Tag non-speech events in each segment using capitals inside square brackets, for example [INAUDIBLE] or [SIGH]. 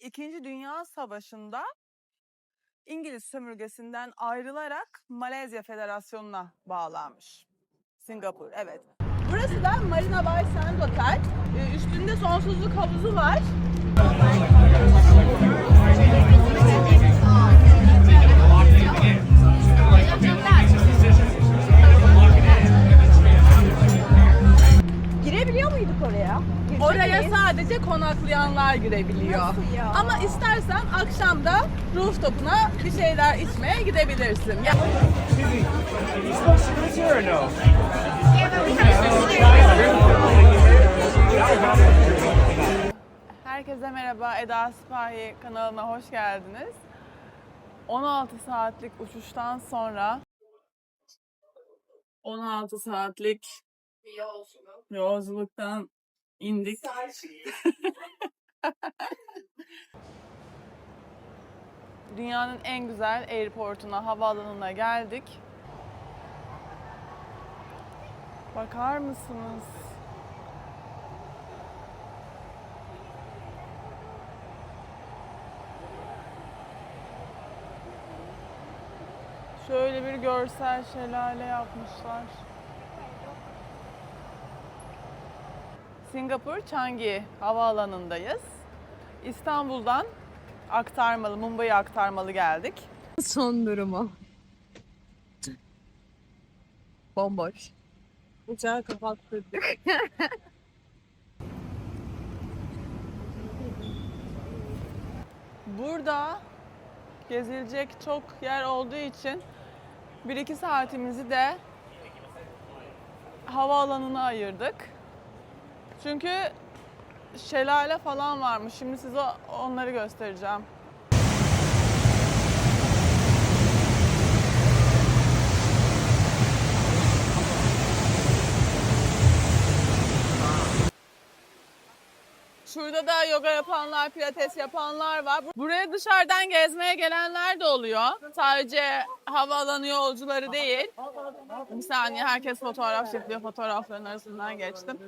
İkinci Dünya Savaşı'nda İngiliz sömürgesinden ayrılarak Malezya Federasyonu'na bağlanmış. Singapur, evet. Burası da Marina Bay Sands Otel. Ee, Üstünde sonsuzluk havuzu var. Girebiliyor muyduk oraya? Girecek Oraya miyiz? sadece konaklayanlar girebiliyor. Nasıl ya? Ama istersen akşam da rooftop'una bir şeyler içmeye gidebilirsin. Ya- Herkese merhaba, Eda Sipahi kanalıma hoş geldiniz. 16 saatlik uçuştan sonra 16 saatlik yolculuktan indik. [LAUGHS] Dünyanın en güzel airportuna, havaalanına geldik. Bakar mısınız? Şöyle bir görsel şelale yapmışlar. Singapur Changi Havaalanı'ndayız. İstanbul'dan aktarmalı, Mumbai'ye aktarmalı geldik. Son durumu. Bomboş. Uçağı kapattırdık. [LAUGHS] Burada gezilecek çok yer olduğu için 1-2 saatimizi de havaalanına ayırdık. Çünkü şelale falan varmış. Şimdi size onları göstereceğim. Şurada da yoga yapanlar, pilates yapanlar var. Buraya dışarıdan gezmeye gelenler de oluyor. Sadece havaalanı yolcuları değil. Bir saniye herkes fotoğraf çekiyor. Fotoğrafların arasından geçtim.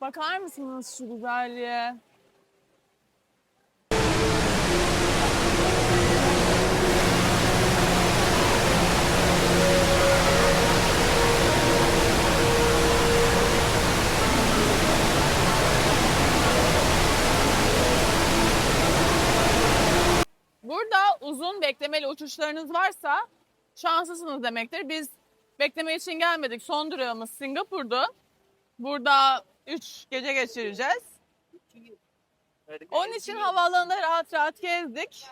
Bakar mısınız şu güzelliğe? Burada uzun beklemeli uçuşlarınız varsa şanslısınız demektir. Biz bekleme için gelmedik. Son durağımız Singapur'du. Burada 3 gece geçireceğiz. Onun için havaalanında rahat rahat gezdik.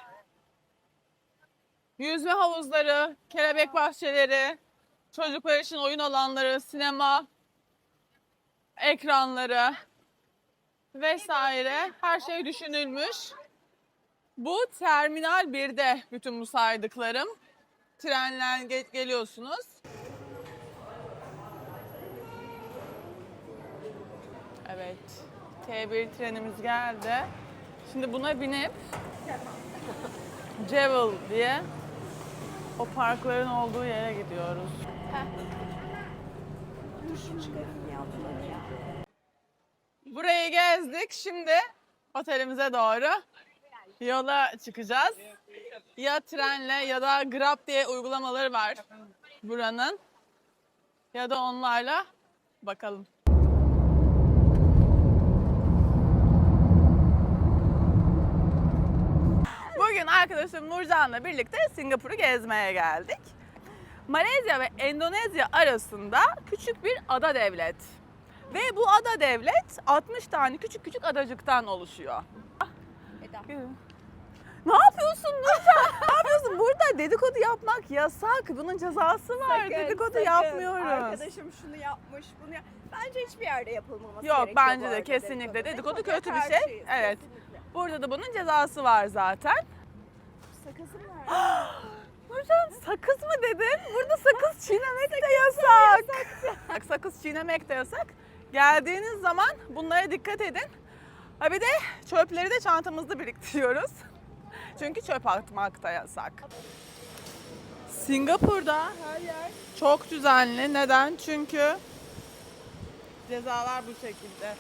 Yüzme havuzları, kelebek bahçeleri, çocuklar için oyun alanları, sinema, ekranları vesaire her şey düşünülmüş. Bu Terminal 1'de bütün bu saydıklarım. Trenler ge- geliyorsunuz. Evet. T1 trenimiz geldi. Şimdi buna binip Jewel diye o parkların olduğu yere gidiyoruz. Burayı gezdik. Şimdi otelimize doğru yola çıkacağız. Ya trenle ya da Grab diye uygulamaları var buranın. Ya da onlarla bakalım. Bugün arkadaşım Nurcan'la birlikte Singapur'u gezmeye geldik. Malezya ve Endonezya arasında küçük bir ada devlet. Ve bu ada devlet 60 tane küçük küçük adacıktan oluşuyor. Eda. Ne yapıyorsun Nurcan? [LAUGHS] ne yapıyorsun? Burada dedikodu yapmak yasak. Bunun cezası var. Sakın, dedikodu sakın. yapmıyoruz. Arkadaşım şunu yapmış, bunu yap- Bence hiçbir yerde yapılmaması Yok, gerekiyor bence bu de kesinlikle. Dedikodu kötü bir şey. karşıyız, Evet. kesinlikle. Burada da bunun cezası var zaten. Sakızım nerede? Nurcan [GASPS] sakız mı dedin? Burada sakız [LAUGHS] çiğnemek de yasak. Bak, sakız çiğnemek de yasak. Geldiğiniz zaman bunlara dikkat edin. Ha bir de çöpleri de çantamızda biriktiriyoruz. [LAUGHS] Çünkü çöp atmak da yasak. Singapur'da her yer çok düzenli. Neden? Çünkü cezalar bu şekilde.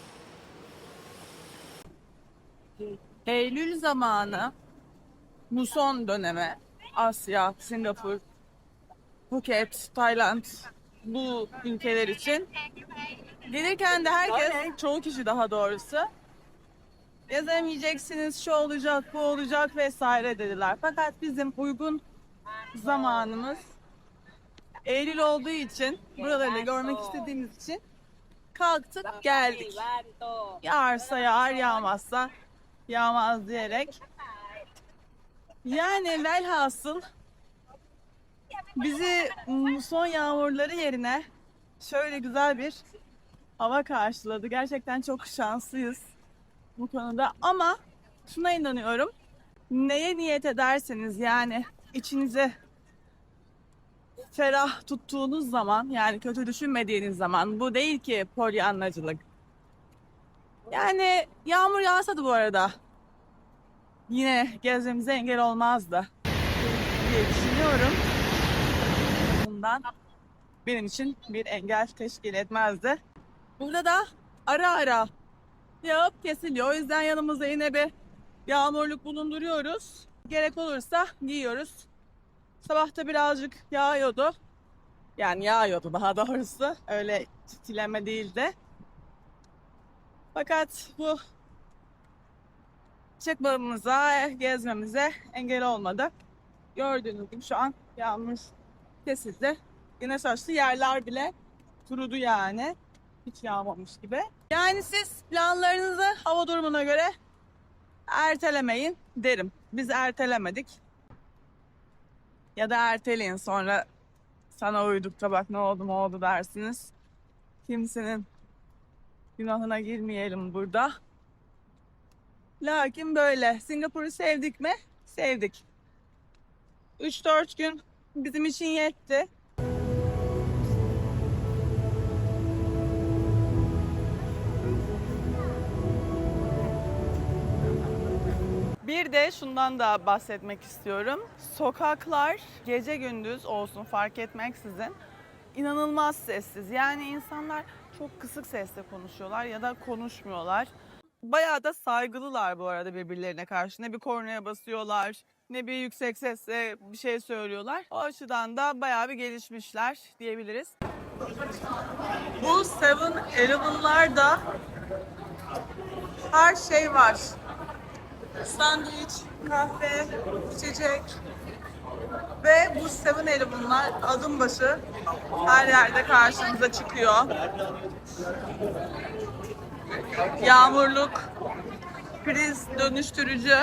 Eylül zamanı muson dönemi Asya, Singapur, Phuket, Tayland bu ülkeler için gelirken de herkes çoğu kişi daha doğrusu gezemeyeceksiniz şu olacak bu olacak vesaire dediler. Fakat bizim uygun zamanımız Eylül olduğu için buraları da görmek istediğimiz için kalktık geldik. Yağarsa yağar yağmazsa yağmaz diyerek. Yani velhasıl bizi son yağmurları yerine şöyle güzel bir hava karşıladı. Gerçekten çok şanslıyız bu konuda ama şuna inanıyorum. Neye niyet ederseniz yani içinize ferah tuttuğunuz zaman yani kötü düşünmediğiniz zaman bu değil ki polyanlacılık. Yani yağmur yağsa da bu arada yine gezmemize engel olmazdı diye düşünüyorum. Bundan benim için bir engel teşkil etmezdi. Burada da ara ara yağıp kesiliyor. O yüzden yanımızda yine bir yağmurluk bulunduruyoruz. Gerek olursa giyiyoruz. Sabahta birazcık yağıyordu. Yani yağıyordu daha doğrusu. Öyle çitileme değildi. Fakat bu çıkmamıza, gezmemize engel olmadı. Gördüğünüz gibi şu an yağmur kesildi. Güneş açtı. Yerler bile kurudu yani. Hiç yağmamış gibi. Yani siz planlarınızı hava durumuna göre ertelemeyin derim. Biz ertelemedik. Ya da erteleyin sonra sana uyduk da bak ne oldu ne oldu dersiniz. Kimsenin günahına girmeyelim burada. Lakin böyle. Singapur'u sevdik mi? Sevdik. 3-4 gün bizim için yetti. Bir de şundan da bahsetmek istiyorum. Sokaklar gece gündüz olsun fark etmeksizin inanılmaz sessiz. Yani insanlar çok kısık sesle konuşuyorlar ya da konuşmuyorlar. Bayağı da saygılılar bu arada birbirlerine karşı. Ne bir kornaya basıyorlar, ne bir yüksek sesle bir şey söylüyorlar. O açıdan da bayağı bir gelişmişler diyebiliriz. Bu Seven Eleven'larda her şey var. Sandviç, kahve, içecek ve bu Seven Eleven'lar adım başı her yerde karşımıza çıkıyor. Yağmurluk, priz dönüştürücü.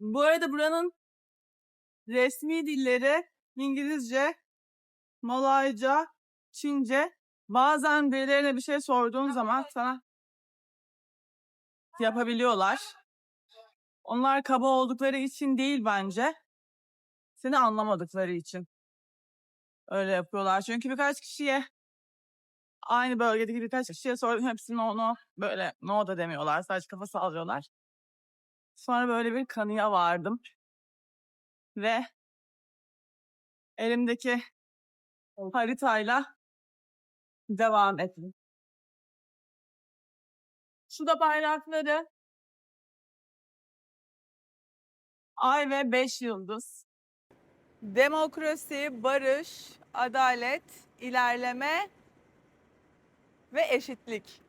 Bu arada buranın resmi dilleri İngilizce, Malayca, Çince. Bazen birilerine bir şey sorduğun zaman sana yapabiliyorlar. Onlar kaba oldukları için değil bence. Seni anlamadıkları için. Öyle yapıyorlar. Çünkü birkaç kişiye aynı bölgedeki birkaç kişiye sordum. Hepsinin onu böyle no da demiyorlar. Sadece kafa sallıyorlar. Sonra böyle bir kanıya vardım. Ve elimdeki haritayla devam ettim. Şu da bayrakları. Ay ve beş yıldız. Demokrasi, barış, adalet, ilerleme ve eşitlik.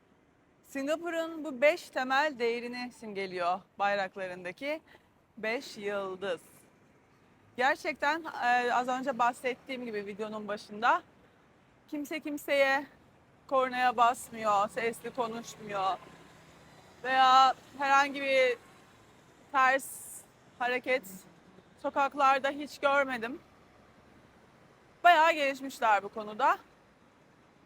Singapur'un bu beş temel değerini simgeliyor bayraklarındaki beş yıldız. Gerçekten e, az önce bahsettiğim gibi videonun başında kimse kimseye kornaya basmıyor, sesli konuşmuyor veya herhangi bir ters hareket sokaklarda hiç görmedim. Bayağı gelişmişler bu konuda.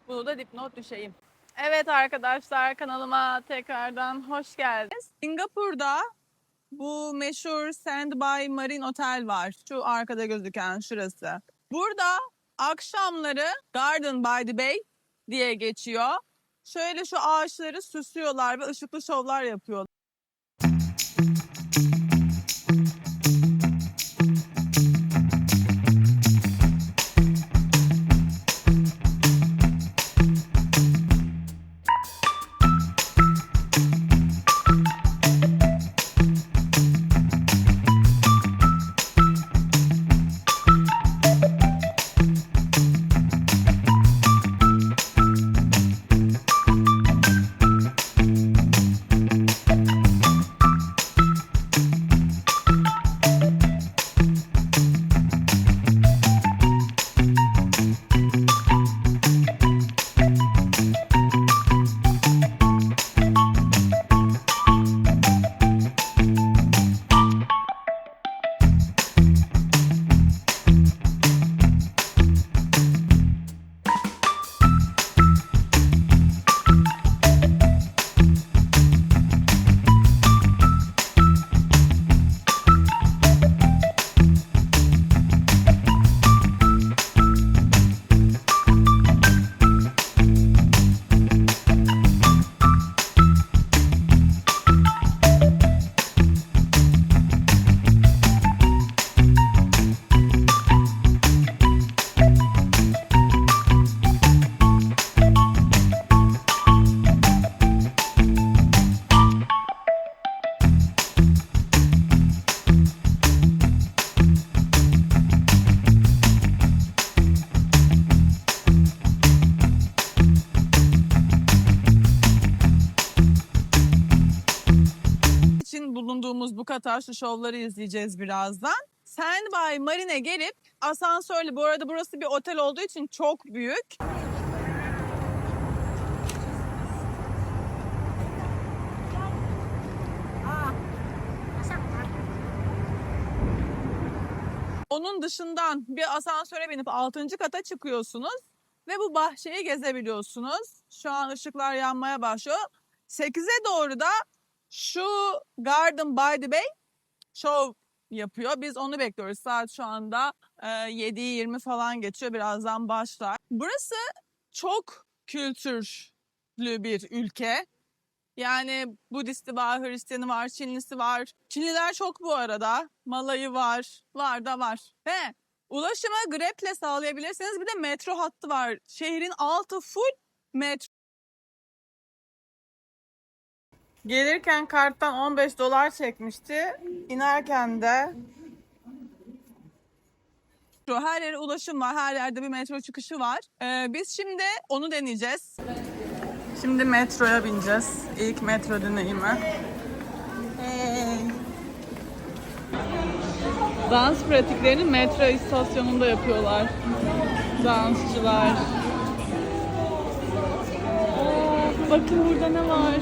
Bunu da dipnot düşeyim. Evet arkadaşlar kanalıma tekrardan hoş geldiniz. Singapur'da bu meşhur Sandby Marine Otel var. Şu arkada gözüken şurası. Burada akşamları Garden by the Bay diye geçiyor. Şöyle şu ağaçları süslüyorlar ve ışıklı şovlar yapıyorlar. Kataşlı şovları izleyeceğiz birazdan. Sandby Marine gelip asansörle bu arada burası bir otel olduğu için çok büyük. Onun dışından bir asansöre binip 6. kata çıkıyorsunuz ve bu bahçeyi gezebiliyorsunuz. Şu an ışıklar yanmaya başlıyor. 8'e doğru da şu Garden by the Bay show yapıyor. Biz onu bekliyoruz. Saat şu anda e, 7'yi 20 falan geçiyor. Birazdan başlar. Burası çok kültürlü bir ülke. Yani Budisti var, Hristiyanı var, Çinlisi var. Çinliler çok bu arada. Malayı var. Var da var. Ve ulaşımı Grab'le sağlayabilirsiniz. Bir de metro hattı var. Şehrin altı full metro. Gelirken karttan 15 dolar çekmişti. İnerken de metro, her yere ulaşım var. Her yerde bir metro çıkışı var. Ee, biz şimdi onu deneyeceğiz. Şimdi metroya bineceğiz. İlk metro deneyimi. Dans pratiklerini metro istasyonunda yapıyorlar. Dansçılar. Aa, bakın burada ne var?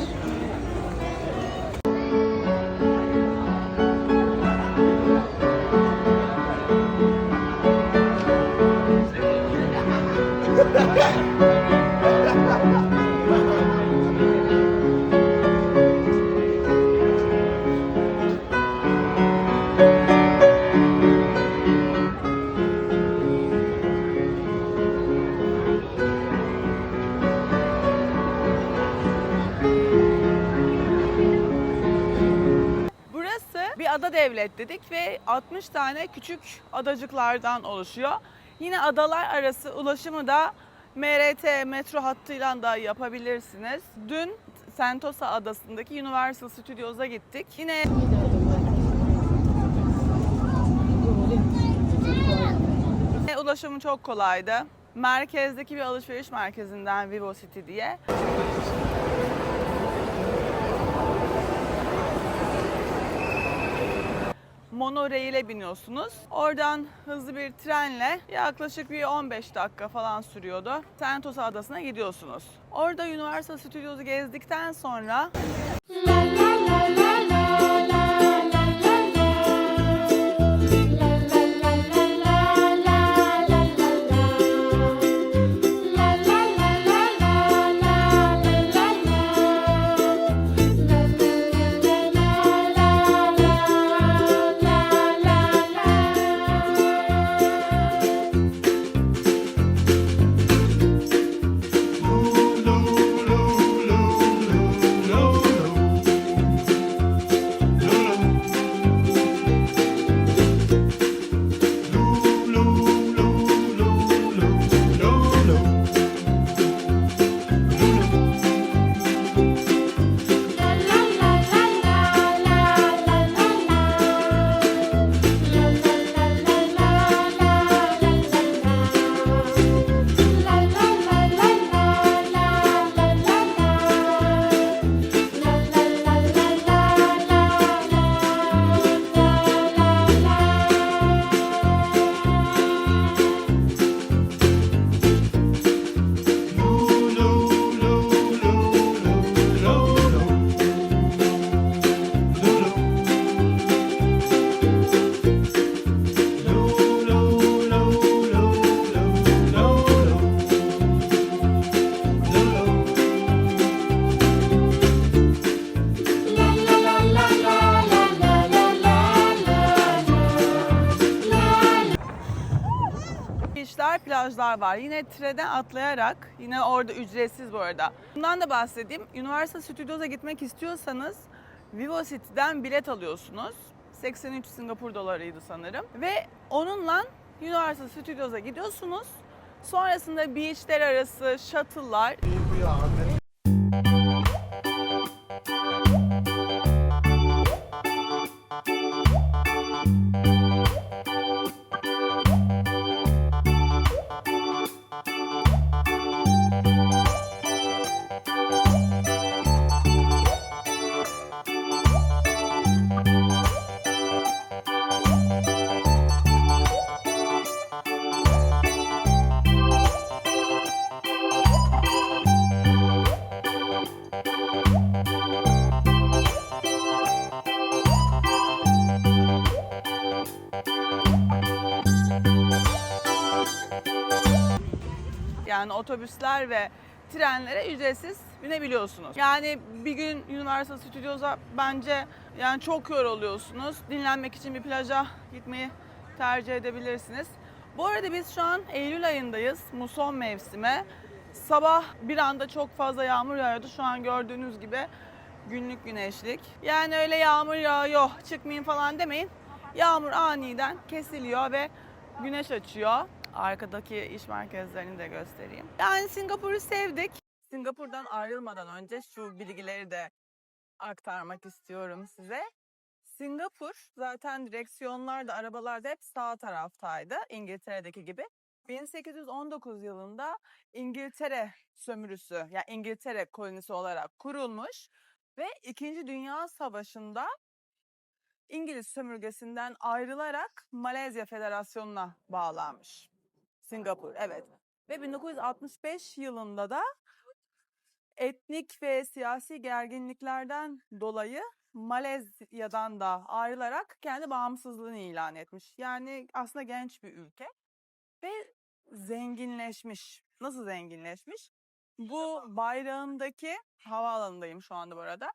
Ada devlet dedik ve 60 tane küçük adacıklardan oluşuyor. Yine adalar arası ulaşımı da MRT metro hattıyla da yapabilirsiniz. Dün Sentosa adasındaki Universal Studios'a gittik. Yine ulaşımı çok kolaydı. Merkezdeki bir alışveriş merkezinden Vivo City diye monorail'e biniyorsunuz. Oradan hızlı bir trenle yaklaşık bir 15 dakika falan sürüyordu. Sentosa Adası'na gidiyorsunuz. Orada Universal Studios'u gezdikten sonra beachler, var. Yine treden atlayarak, yine orada ücretsiz bu arada. Bundan da bahsedeyim. Universal Studios'a gitmek istiyorsanız Vivo City'den bilet alıyorsunuz. 83 Singapur dolarıydı sanırım. Ve onunla Universal Studios'a gidiyorsunuz. Sonrasında beachler arası shuttle'lar, otobüsler ve trenlere ücretsiz binebiliyorsunuz. Yani bir gün Universal Studios'a bence yani çok yoruluyorsunuz. Dinlenmek için bir plaja gitmeyi tercih edebilirsiniz. Bu arada biz şu an Eylül ayındayız. Muson mevsimi. Sabah bir anda çok fazla yağmur yağıyordu. Şu an gördüğünüz gibi günlük güneşlik. Yani öyle yağmur yağıyor, çıkmayın falan demeyin. Yağmur aniden kesiliyor ve güneş açıyor. Arkadaki iş merkezlerini de göstereyim. Yani Singapur'u sevdik. Singapur'dan ayrılmadan önce şu bilgileri de aktarmak istiyorum size. Singapur zaten direksiyonlar da arabalar da hep sağ taraftaydı İngiltere'deki gibi. 1819 yılında İngiltere sömürüsü yani İngiltere kolonisi olarak kurulmuş ve 2. Dünya Savaşı'nda İngiliz sömürgesinden ayrılarak Malezya Federasyonu'na bağlanmış. Singapur evet. Ve 1965 yılında da etnik ve siyasi gerginliklerden dolayı Malezya'dan da ayrılarak kendi bağımsızlığını ilan etmiş. Yani aslında genç bir ülke ve zenginleşmiş. Nasıl zenginleşmiş? Bu bayrağındaki havaalanındayım şu anda bu arada.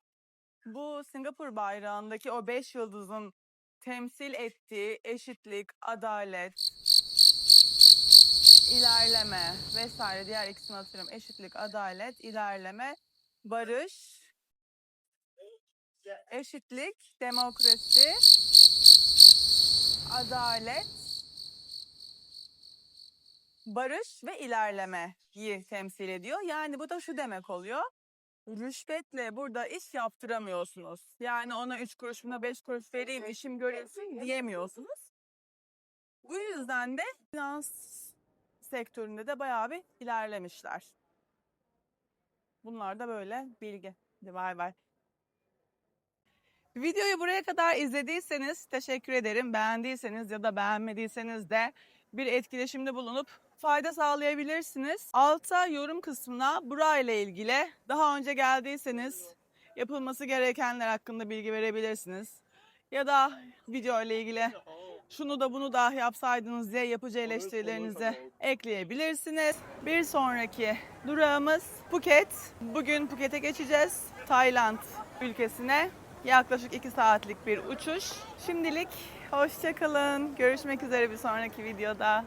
Bu Singapur bayrağındaki o beş yıldızın temsil ettiği eşitlik, adalet, ilerleme vesaire diğer ikisini hatırlıyorum. Eşitlik, adalet, ilerleme, barış, eşitlik, demokrasi, adalet, barış ve ilerlemeyi temsil ediyor. Yani bu da şu demek oluyor. Rüşvetle burada iş yaptıramıyorsunuz. Yani ona üç kuruş beş kuruş vereyim işim görülsün diyemiyorsunuz. Bu yüzden de finans sektöründe de bayağı bir ilerlemişler. Bunlar da böyle bilgi. Hadi bay bay. Videoyu buraya kadar izlediyseniz teşekkür ederim. Beğendiyseniz ya da beğenmediyseniz de bir etkileşimde bulunup fayda sağlayabilirsiniz. Alta yorum kısmına burayla ilgili daha önce geldiyseniz yapılması gerekenler hakkında bilgi verebilirsiniz. Ya da video ile ilgili şunu da bunu da yapsaydınız diye yapıcı eleştirilerinizi ekleyebilirsiniz. Bir sonraki durağımız Phuket. Bugün Phuket'e geçeceğiz. Tayland ülkesine. Yaklaşık 2 saatlik bir uçuş. Şimdilik hoşçakalın. Görüşmek üzere bir sonraki videoda.